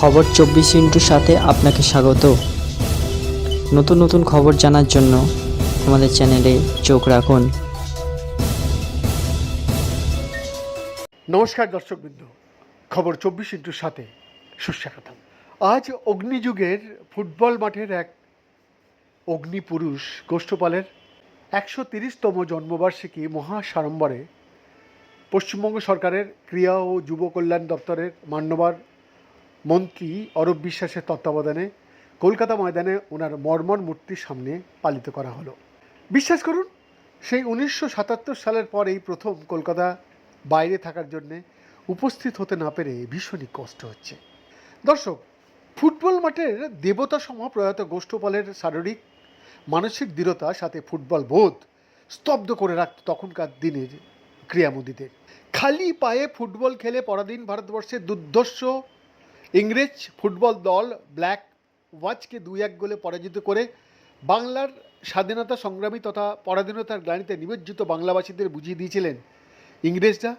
খবর চব্বিশ ইন্টুর সাথে আপনাকে স্বাগত। নতুন নতুন খবর জানার জন্য আমাদের চ্যানেলে চোখ রাখুন। নমস্কার দর্শকবৃন্দ। খবর চব্বিশ ইন্টুর সাথে সুস্বাগতম। আজ অগ্নিযুগের ফুটবল মাঠের এক অগ্নিপুরুষ গোষ্ঠপালের একশো তিরিশতম জন্মবার্ষিকী মহা সাড়ম্বরে পশ্চিমবঙ্গ সরকারের ক্রিয়া ও যুব কল্যাণ দপ্তরের মান্যবর মন্ত্রী অরূপ বিশ্বাসের তত্ত্বাবধানে কলকাতা ময়দানে ওনার মর্মর মূর্তির সামনে পালিত করা হলো। বিশ্বাস করুন, সেই উনিশশো সাতাত্তর সালের পর এই প্রথম কলকাতা বাইরে থাকার জন্যে উপস্থিত হতে না পেরে ভীষণই কষ্ট হচ্ছে। দর্শক, ফুটবল মাঠের দেবতা সম প্রয়াত গোষ্ঠপালের শারীরিক, মানসিক দৃঢ়তা, সাথে ফুটবল বোধ স্তব্ধ করে রাখত তখনকার দিনের ক্রীড়ামোদীদের। খালি পায়ে ফুটবল খেলে পরাধীন ভারতবর্ষের দুর্ধর্ষ ইংরেজ ফুটবল দল ব্ল্যাক ওয়াচকে দুই এক গোলে পরাজিত করে বাংলার স্বাধীনতা সংগ্রামী তথা পরাধীনতার গ্লানিতে নিমজ্জিত বাংলাবাসীদের বুঝিয়ে দিয়েছিলেন, ইংরেজরা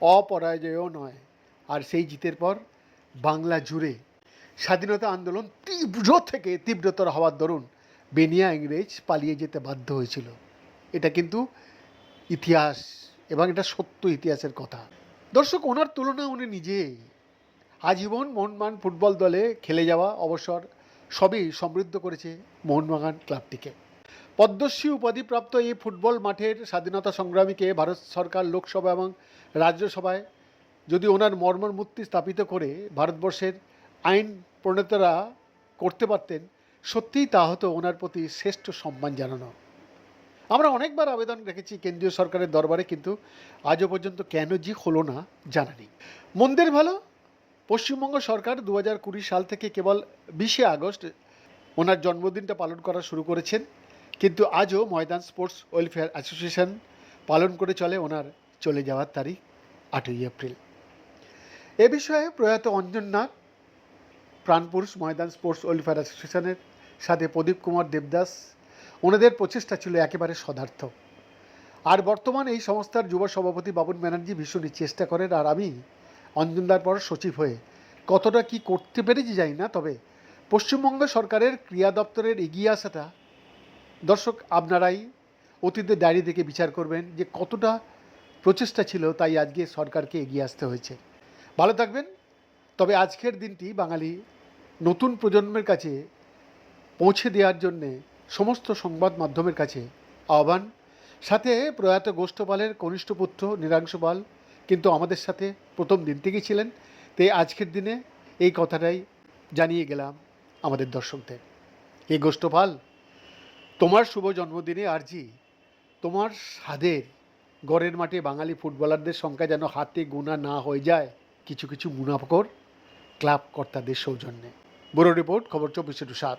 অপরাজয় নয়। আর সেই জিতের পর বাংলা জুড়ে স্বাধীনতা আন্দোলন তীব্র থেকে তীব্রতর হওয়ার দরুন বেনিয়া ইংরেজ পালিয়ে যেতে বাধ্য হয়েছিল। এটা কিন্তু ইতিহাস এবং এটা সত্য ইতিহাসের কথা। দর্শক, ওনার তুলনা উনি নিজে আজীবন মোহনবাগান ফুটবল দলে খেলে যাওয়া অবসর সবই সমৃদ্ধ করেছে মোহনবাগান ক্লাবটিকে। পদ্মশ্রী উপাধিপ্রাপ্ত এই ফুটবল মাঠের স্বাধীনতা সংগ্রামীকে ভারত সরকার লোকসভা এবং রাজ্যসভায় যদি ওনার মর্মর মূর্তি স্থাপিত করে ভারতবর্ষের আইন প্রণেতারা করতে পারতেন, সত্যিই তা হতো ওনার প্রতি শ্রেষ্ঠ সম্মান জানানো। আমরা অনেকবার আবেদন রেখেছি কেন্দ্রীয় সরকারের দরবারে, কিন্তু আজও পর্যন্ত কেন যে হলো না জানা নেই। মন্দের ভালো পশ্চিমবঙ্গ সরকার দু হাজার কুড়ি সাল থেকে কেবল বিশে আগস্ট ওনার জন্মদিনটা পালন করা শুরু করেছেন। কিন্তু আজও ময়দান স্পোর্টস ওয়েলফেয়ার অ্যাসোসিয়েশন পালন করে চলে ওনার চলে যাওয়ার তারিখ আটই এপ্রিল। এ বিষয়ে প্রয়াত অঞ্জন নাগ প্রাণপুরুষ ময়দান স্পোর্টস ওয়েলফেয়ার অ্যাসোসিয়েশনের সাথে প্রদীপ কুমার দেবদাস, ওনাদের প্রচেষ্টা ছিল একেবারে সদার্থ। আর বর্তমান এই সংস্থার যুব সভাপতি বাবুন ব্যানার্জি ভীষণই চেষ্টা করেন, আর আমি অঞ্জনদার পর সচিব হয়ে কতটা কি করতে পেরেছি জানি না, তবে পশ্চিমবঙ্গ সরকারের ক্রিয়া দপ্তরের এগিয়ে আসাটা দর্শক আপনারাই অতীতের ডায়েরি থেকে বিচার করবেন যে কতটা প্রচেষ্টা ছিল তাই আজকে সরকারকে এগিয়ে আসতে হয়েছে। ভালো থাকবেন, তবে আজকের দিনটি বাঙালি নতুন প্রজন্মের কাছে পৌঁছে দেওয়ার জন্যে সমস্ত সংবাদ মাধ্যমের কাছে আহ্বান। সাথে প্রয়াত গোষ্ঠপালের কনিষ্ঠ পুত্র নীরাংশ পাল কিন্তু আমাদের সাথে প্রথম দিন থেকেই ছিলেন, তাই আজকের দিনে এই কথাটাই জানিয়ে গেলাম আমাদের দর্শকদের। এই গোষ্ঠপাল, তোমার শুভ জন্মদিনে আরজি, তোমার স্বাদের গড়ের মাঠে বাঙালি ফুটবলারদের সংখ্যা যেন হাতে গোনা না হয়ে যায়, কিছু কিছু মুনাফকর ক্লাব কর্তাদের সৌজন্যে। ব্যুরো রিপোর্ট, খবর চব্বিশে টু সাত।